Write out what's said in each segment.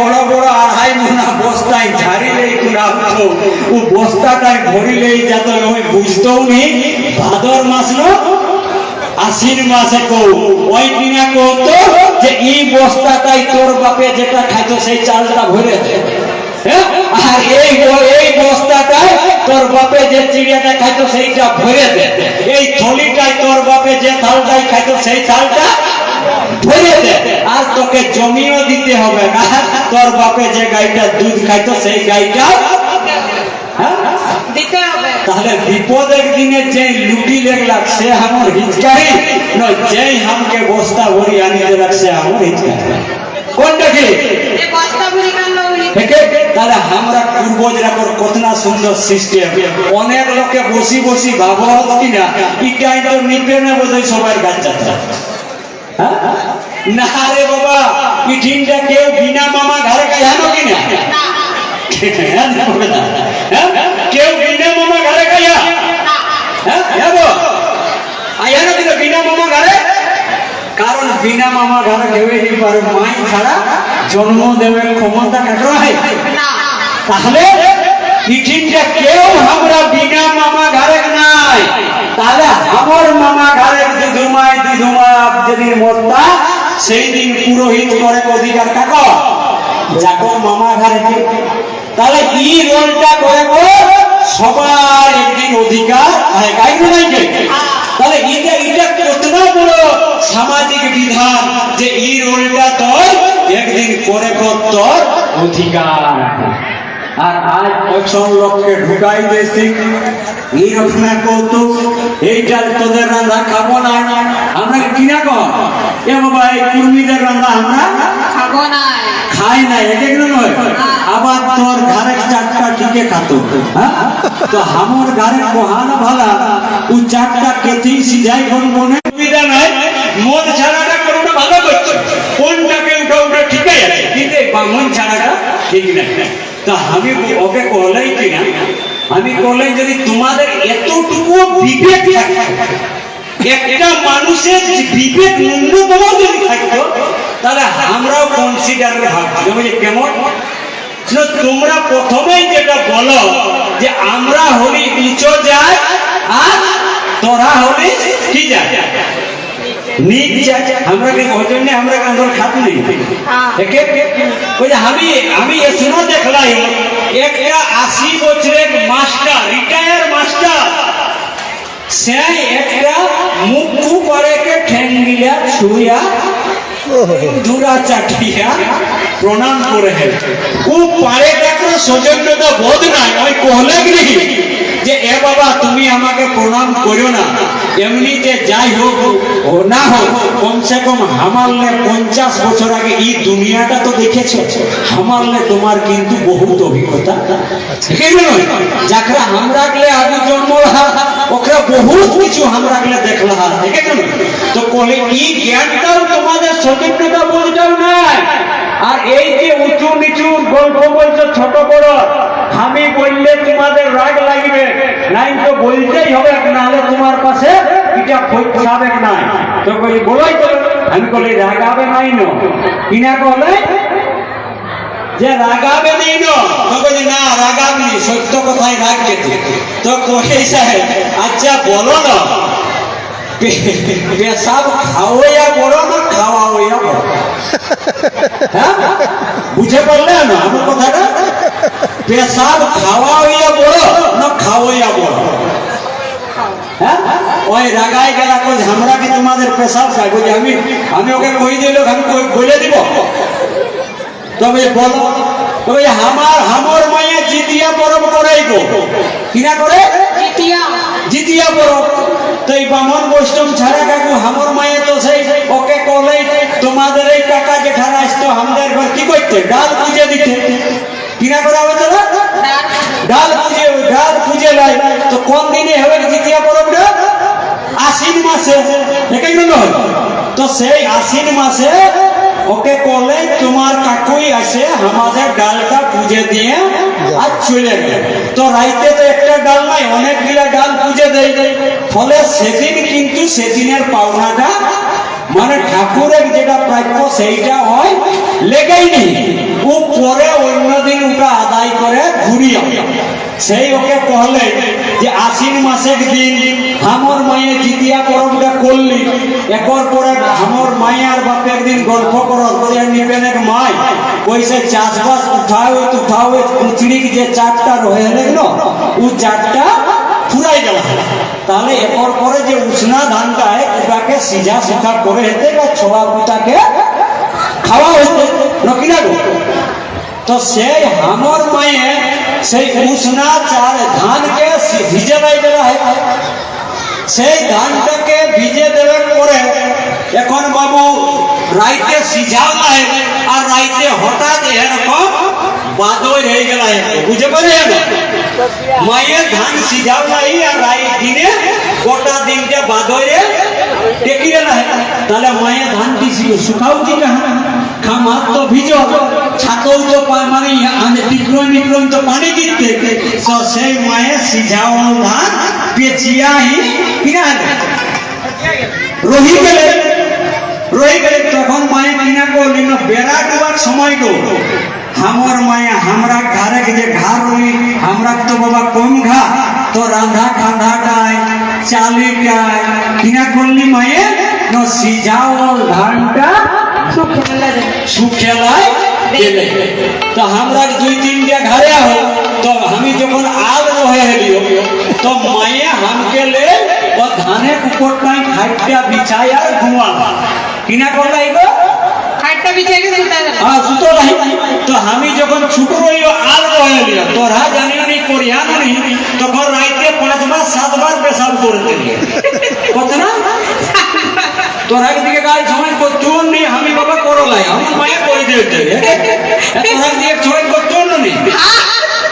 বড় বড় আড়াই মোনা বস্তায় ঝাড়িলেই কুড়াতো ও বস্তাটায় ভরিলেই যাত ওই বুঝতেও নি ভাদর মাস ন, আশ্বিন মাসে কৌ ওই দিনে কৌতো যে এই বস্তাটাই তোর বাপে যেটা খাইতো সেই চালটা ভরে হ্যাঁ? আর এই এই বস্তাটায় তোর বাপে যে চিড়িয়াটা খাইতো সেইটা ভরে দে। এই থলিটায় তোর বাপে যে থালটাই খাইতো সেই থালটা আর তোকে জমিও দিতে হবে না। তোর বাপে যে গাইটা দুধ খাইতো সেই গাইটা হ্যাঁ? তাহলে বিপদের দিনে যে লুটি লেগলাক সে আমার হিচকারি নয় যেই বস্তা ভরি লাগছে আমার হিচকারি কোনটা কি? তাহলে আমরা পূর্বজরা কর কতনা সুন্দর সিস্টেম। অনেক লোকে বসি বসি ভাবো কিনা ইটাই তো নিবে না বোধহয় সবার গাছ যাত্রা হ্যাঁ? না রে বাবা ইঠিনটা কেউ বিনা মামা ঘরে কিনা হ্যাঁ। হ্যাঁ? কেউ বিনা মামা ঘরে হ্যাঁ বিনা মামা ঘরে। কারণ বিনা মামা ঘরে কেউই নেই পারে মাই ছাড়া জন্ম দেবে ক্ষমতা কাটো হয় তাহলে পৃথিবীটা কেউ আমরা বিনা মামা ঘরে নাই। তাহলে আমার মামা ঘরে দুধুমায় দুধুমায় যেদিন মরতা সেই দিন পুরোহিত করে অধিকার কাক? যাকো মামা ঘরে। তাহলে ই রোলটা করে সবার একদিন অধিকার আছে গাই নাই কে? তাহলে এটা এটা কতটা বড় সামাজিক বিধান যে এই রোলটা তোর, একদিন করে তোর অধিকার আর আজ ওইসব লোককে ঢুকাই দিয়েছি। এইরকম কৌতুক এইটা তোদের রান্না খাব না। আমরা কিনা কর বাবা এই কুর্মীদের রান্না আমরা খাব না। খাই না এটা কিন্তু নয় আবার তোর ঘরে চারটা ঠিকে খাতো হ্যাঁ? তো আমার ঘরে কোহানা ভালা ও চারটা কেতেই সিজাই কোন মনে সুবিধা নাই মন ছাড়াটা কোনটা ভালো করছে? কোনটাকে উঠা উঠা ঠিকই আছে কিন্তু এই ছাড়াটা ঠিক না তা আমি ওকে কলাই কিনা? আমি কলাই যদি তোমাদের এতটুকু বিবেক থাকে একটা মানুষের বিবেক ন্যূনতম যদি থাকতো তাহলে আমরাও কনসিডার ভাবছি বুঝলি কেমন? তোমরা প্রথমেই যেটা বলো যে আমরা হলি নিচ যায় আর তোরা হলি কি যায় আমরা কি ওই আমরা কান্দর খাত নেই। হ্যাঁ। আমি আমি এসনো দেখলাই একটা আশি বছরের মাস্টার রিটায়ার মাস্টার সে একটা মুখু পরেকে ঠেঙ্গিলা ছুইয়া দুরা চাটিয়া প্রণাম করে হে ও পারে কাকর সৌজন্যতা বোধ নাই আমি কহলে গৃহী যে এ বাবা তুমি আমাকে প্রণাম করো না। এমনি যে যাই হোক না হোক, কমসে কম হামারলে পঞ্চাশ বছর আগে এই দুনিয়াটা তো দেখেছ। হামারলে তোমার কিন্তু বহুত অভিজ্ঞতা। যাকরা আমরা গেলে আগে জন্ম ওকরা বহুত কিছু আমরা গেলে দেখলা। তো কলে এই জ্ঞানটাও তোমাদের সচেতনতা বোধটাও নাই আর এই যে উঁচু নিচু গল্প বলছো ছোট বড় আমি বললে তোমাদের রাগ লাগবে। নাই তো বলতেই হবে, নাহলে তোমার পাশে এটা পৌঁছাবে নাই। তো কই বলাই তো, আমি কলি রাগাবে নাই ন? কিনা কলে যে রাগাবে নেই ন, তো বলি না, রাগাবি সত্য কথাই রাগ যেতে তো কহে সাহেব আচ্ছা বলো না। পেশাব খাওয়াইয়া বড় না, খাওয়াইয়া বড় হ্যাঁ? বুঝে পারলে না আমার কথাটা? পেশাব খাওয়াইয়া বড় না খাওয়াইয়া বড়? হ্যাঁ? ওই রাগাই গেলা কই আমরা কি তোমাদের পেশাব খাই বলি আমি আমি ওকে কই দিল আমি কই- বলে দিব। তবে বলো তবে আমার হামর মায়ে জিতিয়া পরব করাইব কিনা করে? দ্বিতীয় জিতিয়া পরব। তো এই বামন বৈষ্ণব ছাড়া কাকু হামর মায়ে তো সেই ওকে কলে তোমাদের এই কাকা জেঠারা আসতো আমাদের ঘর কি করতে? ডাল পুজো দিতে। কিনা করে তো কোন দিনে হবে দ্বিতীয় পরবটা আশ্বিন মাসে। এটাই মনে হয় তো সেই আশ্বিন মাসে ওকে কলে তোমার কাকুই আসে, আমাদের ডালটা পুজে দিয়ে আর চলে গেল। তো রাইতে তো একটা ডাল নাই, অনেকগুলা ডাল পুজে দেয়। ফলে সেদিন কিন্তু সেদিনের পাওনাটা মানে ঠাকুরের যেটা প্রাপ্য সেইটা হয়, লেগেই নি ও পরে অন্যদিন ওটা আদায় করে ঘুরিয়ে সেই ওকে কহলে যে আশ্বিন মাসের দিন আমার মায়ে জিতিয়া পরবটা করলি, একর পরে আমার মায়ার বাপের দিন গল্প করত এক মাই। কইসে চাষবাস উঠাও উঠাও কুচড়িক যে চারটা রয়ে গেল, ও চারটা ফুরাই গেল। তাহলে একর পরে যে উষ্ণা ধানটায় ওটাকে সিঝা সুখা করে হেতে বা ছোয়া পুতাকে খাওয়া হইতে নকিনা তো সেই হামর মায়ে সেই উষ্ণা চার ধানকে সি- ভিজে নাই দেওয়া হয় সেই ধানটাকে ভিজে দেওয়ার পরে এখন বাবু রাইতে সিঝাও নাই আর রাইতে হঠাৎ এরকম বাদর হয়ে গেল বুঝে পারে মায়ের ধান সিঝাও নাই আর রাই দিনে গোটা দিনটা বাদরে টেকি গেল তাহলে মায়ের ধান দিছি শুকাও কি কাহা খামার তো ভিজ ছাতও তো মানে টিকরো নিকরো তো পানি দিতে। তো সেই মায়ের সিঝাও ধান পেঁচিয়া হি কিনা রহি গেলে রহি গেলে তখন মায়ে কিনা করলি না বেড়া ডুবার সময় গো। হামর মায়া, হামরা ঘরে যে ঘর রই আমরা তো বাবা কম ঘা, তো রাধা খাধাটায় চালিটায় কিনা করলি মায়ে? সিঝাও ধানটা সুখেলায়। দিলে তো আমরা দুই তিনটা ঘরে হো তো আমি যখন আল রহে হেলিও তো মায়ে হামকে লে ও ধানের উপরটাই খাইটা বিছাই আর ঘুমা কিনা করলাই গো? খাটটা বিছাই? হ্যাঁ সুতো নাই। তো আমি যখন ছুটো রইও আল রহে লিও তোরা জানিও নি করিয়া নি তখন রাইতে পাঁচবার সাতবার পেশাব করে দিলি। কত না? তোরা দিকে গাড়ি সময় করছ নি আমি বাবা করো লাই আমার মায়ে করে দিয়ে। তোরা দিয়ে সময় করছ নি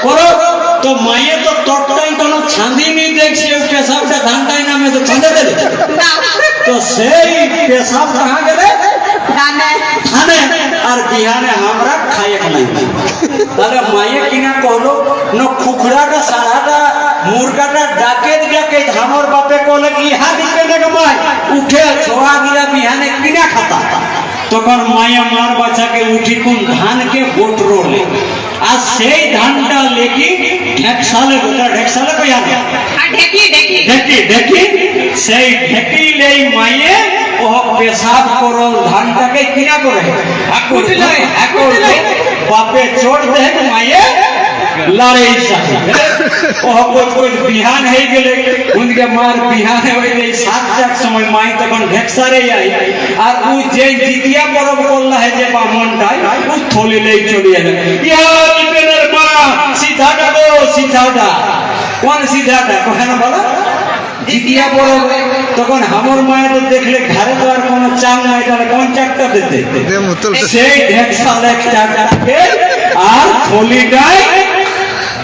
করো তো মায়ে তো তরটাই কোনো ছাঁদি নি দেখছি পেশাবটা ধানটাই নামে তো ছাঁদে দেবে। তো সেই পেশাব কাহা গেলে। থানে, আর বিহানে আমরা খাইয়ে নাই তাহলে মায়ে কিনা কহলো ন খুখরাটা সারাটা মুরগাটা ডাকে ডাকে ধামর বাপে কলে ইহা দিকে দেখে মাই উঠে ছোয়া গিলা বিহানে কিনা খাতা। তখন মায়া মার বাচ্চাকে উঠি কোন ধানকে বোটরোলে আর সেই ধানটা লেগে ঢেকসালে গোটা ঢেকসালে কইয়া ঢেকি, ঢেকি। ঢেকি ঢেকি। সেই ঢেকি লেই মায়ে ও পেশাব করল ধানটাকে কিনা করে। বাপে চোট দেখ মায়ে কোচ বিহান হয়ে গেলে উনকে মার বিহান হয়ে গেলে সাত চার সময় মাই তখন ঢেকসারে আই আর ও যে জিতিয়া পরব করলা হে যে বামনটাই ও থলি লেই চলে এলো। ইয়া বিপেনের মা সিধাটা গো সিধাটা। কোন সিধাটা? কোন বলো। দ্বিতীয় বড় তখন হামর মায়ের দেখলে ঘরে তো আর কোনো চাল নাই তাহলে কোন চারটা দিতে সেই ঢেকসা লেখ চারটাকে আর থলিটাই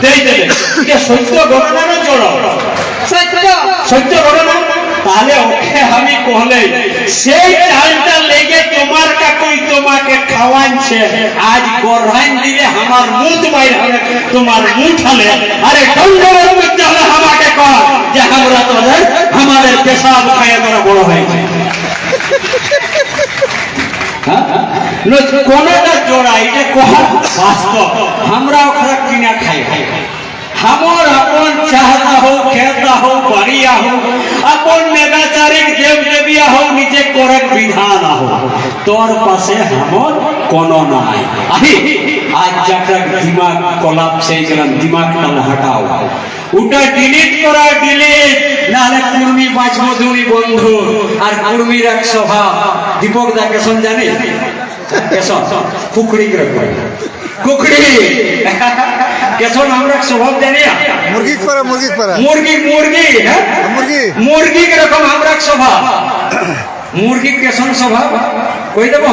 দেই দেবে এটা সত্য ঘটনা না জড় সত্য। সত্য ঘটনা? তাহলে ওকে আমি কহলে সেই চালটা লেগে তোমার কাকুই তোমাকে খাওয়াচ্ছে আজ গরহাইন দিলে আমার মুখ বাইর হবে তোমার মুখ হালে। আরে গন্ডগোল করতে হলে আমাকে কর যে আমরা তোদের আমাদের পেশাব খাইয়ে তোরা বড় হয়েছে। হ্যাঁ? কোনোটা জোড়া এটা কহা বাস্তব। আমরা ওখানে কিনা খাই। हमर अपन चाहता हो खेता हो बढ़िया हो अपन मेगाचारिक देव देविया हो निजे करक विधान हो তোর পাশে हमर কোনো নাই আহি আজ যাত্রা দিমাগ কলাপস হয়ে গেলাম দিমাগটা হাঁটাও ওটা ডিলিট করা ডিলিট নাহলে কুর্মি বাঁচবো দুনি বন্ধু আর কুর্মির এক স্বভাব দীপক দা কেশন জানি কেশন কুকড়ি করে কুকড়ি কেশন আমরা স্বভাব জানি? মুরগি পারা মুরগি পারা মুরগি মুরগি হ্যাঁ মুরগি মুরগি কীরকম আমরা স্বভাব মুরগি কেশন স্বভাব কই দেব?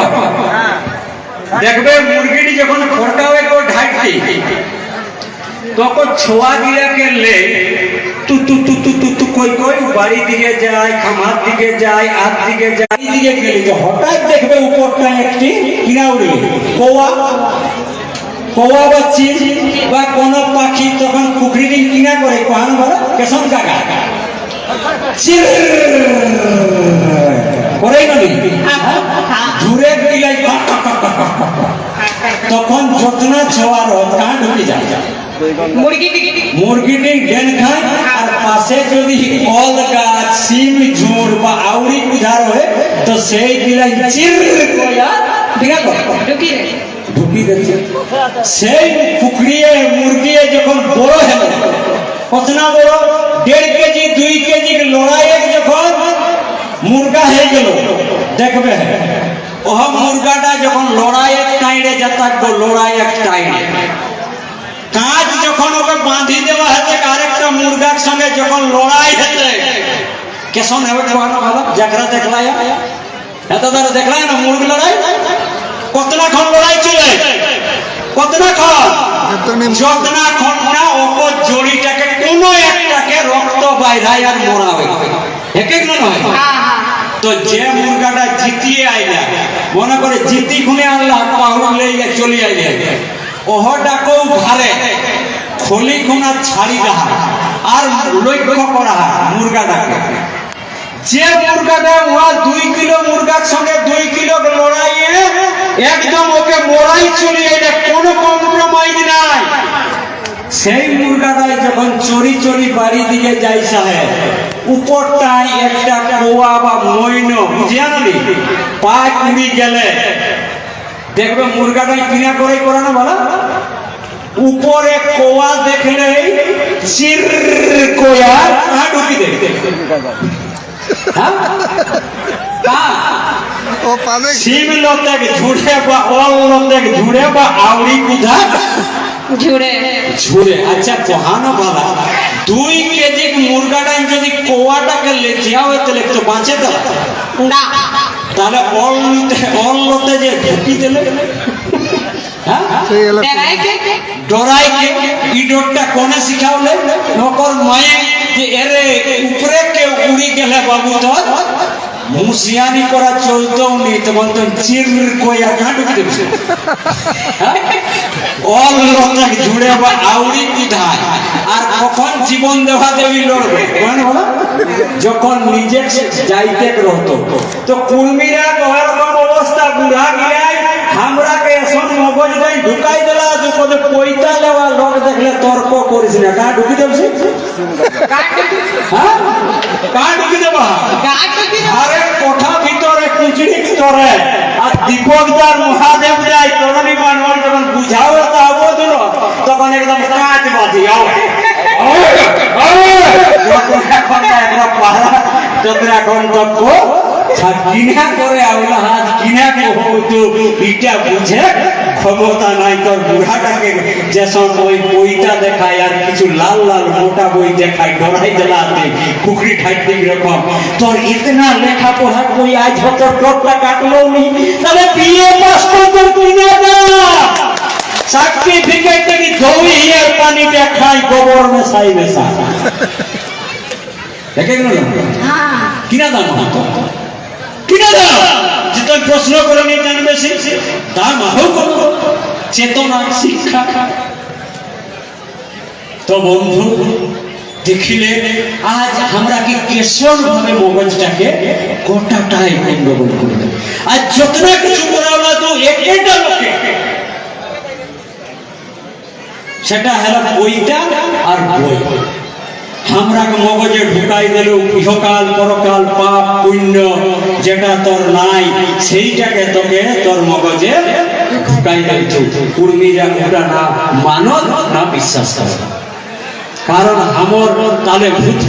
দেখবে মুরগিটি যখন ফোরকাবে কো ঢাকটি তখন ছোয়া গিলাকে লে তু তু তু তু তু তু কই কই বাড়ি দিকে যায় খামার দিকে যায় আর দিকে যায় দিকে গেলে যে হঠাৎ দেখবে উপরটা একটি কিনা উড়ে কৌয়া কৌয়া বা চিল বা কোনো পাখি তখন দিন কিনা করে কহানো বলো কেশন কাকা করেই ননি দূরে দিলাই তখন যত্ন ছোয়ার কান ঢুকে যায়। মুরগি টিকি মুরগিটি ডেন খায় আর পাশে যদি কল গাছ সিম ঝুড় বা আউড়ি কুধার হয় তো সেই গিলাই চির কইয়া ঠিক আছে ঢুকি রে ঢুকি দিচ্ছে। সেই পুকুরিয়ে মুরগিয়ে যখন বড় হলো কত না বড়? দেড় কেজি, দুই কেজি লড়াইয়ে যখন মুরগা হয়ে গেল, দেখবে, ওহ মুরগাটা যখন লড়াই এক টাইড়ে যাতাক লড়াই এক টাইড়ে। কাজ যখন ওকে বাঁধি দেওয়া হচ্ছে, আরেকটা মুরগার সঙ্গে যখন লড়াই হচ্ছে, কেসন হবে কোয়ানো ভালো যাকরা দেখলাই এত তারা দেখলাই না মুরগ লড়াই? লড়াই চলে? না অপর জড়িটাকে কোনো একটাকে রক্ত আর হয় এক এক নয়? হ্যাঁ হ্যাঁ তো যে মুরগাটা জিতিয়ে আইলা মনে করে জিতি খুনে আনলা পাহুড় লেগে চলে আইলে। ওহটাকেও খলি খুনা ছাড়ি রাহা আর লক্ষ্য করা হয় মুরগাটাকে। যে মুরগাটা ওয়া দুই কিলো মুরগার সঙ্গে দুই কিলো লড়াইয়ে একদম ওকে মরাই চলে আইলে কোনো কম্প্রোমাইজ নাই। সেই মুরগাটাই যখন চড়ি চড়ি বাড়ি দিকে যাই সাহেব উপরটায় একটা কোয়া বা মৈন জানলি পা কুড়ি গেলে। দেখবে মুরগাটাই কিনা করে করে না বলা উপরে কোয়া দেখলে চির কোয়া ঢুকি দে কার? ও পাবে ঝুড়ে বা অল ঝুড়ে বা আউড়ি কুধা? ঝুড়ে। ঝুড়ে। আচ্ছা কহানো বালা দুই কেজি মুরগাটা যদি কোয়াটাকে লেচিয়া হয় তাহলে একটু বাঁচে তো না। তাহলে অল্লতে অল্লতে যে ঢুকি দিলে। হ্যাঁ? সেই এলাকা দেখায় ডরাই কে ই কোনে শিখাওলে নকর মায়ে উপরে কে উড়ি গেলে বাবু তো মুসিয়ানি করা চলতেও নেই তো বলতো চির কইয়া কাঁ ঢুকি দেবে লতাক জুড়ে বা আউড়ি কুধায় আর কখন জীবন দেওয়া দেবী লড়বে? যখন নিজে যাইতে রহতো তো কুর্মীরা ওরকম অবস্থা বুড়া গিয়াই আমরাকে এখন মগজ নাই ঢুকাই দিলা যে পদে পয়তা লেওয়া লোক দেখলে তর্ক করিস না কাঁ ঢুকি দেবছি হ্যাঁ কাঁ ঢুকি দেবা আরে কোঠা ভিতরে কুচড়ি করে আর দীপকদার মহাদেব যায় তরণী মানবার যখন বুঝাও তা দিল তখন একদম কাজ বাজি আও চন্দ্রা ঘন্টক কিনা করে আউলা কিনা তো ইটা বুঝে ক্ষমতা নাই তোর বুড়াটাকে। যে সব ওই বইটা দেখায় আর কিছু লাল লাল মোটা বই দেখায় ডরাই দেলাতে পুকুরি ঠাইতে রকম তোর ইতনা লেখা পড়া বই আজ হতো ডরটা কাটলো নি তাহলে বিয়ে পাস করতে কিনে দা সার্টিফিকেট থেকে ধোই আর পানি দেখাই গোবর মেশাই মেশা দেখে হ্যাঁ। কিনা দাম কিনা দাম যে তুমি প্রশ্ন করে নিয়ে জানবে সে দাম হোক চেতনা, শিক্ষা। তো বন্ধু, দেখিলে আজ আমরা কি কেশর ভাবে মগজটাকে গোটাটাই গন্ডগোল করে দেব। আর যতটা কিছু করা তো একটা লোকে। সেটা হলো বইটা আর বই। আমরাকে মগজে ঢুকাই দিল ইহকাল পরকাল পাপ, পুণ্য যেটা তোর নাই, সেইটাকে তোকে তোর মগজে ঢুকাই দিচ্ছ কুর্মীরা ওটা না মানত, না বিশ্বাস করে। কারণ আমর তালে ভূত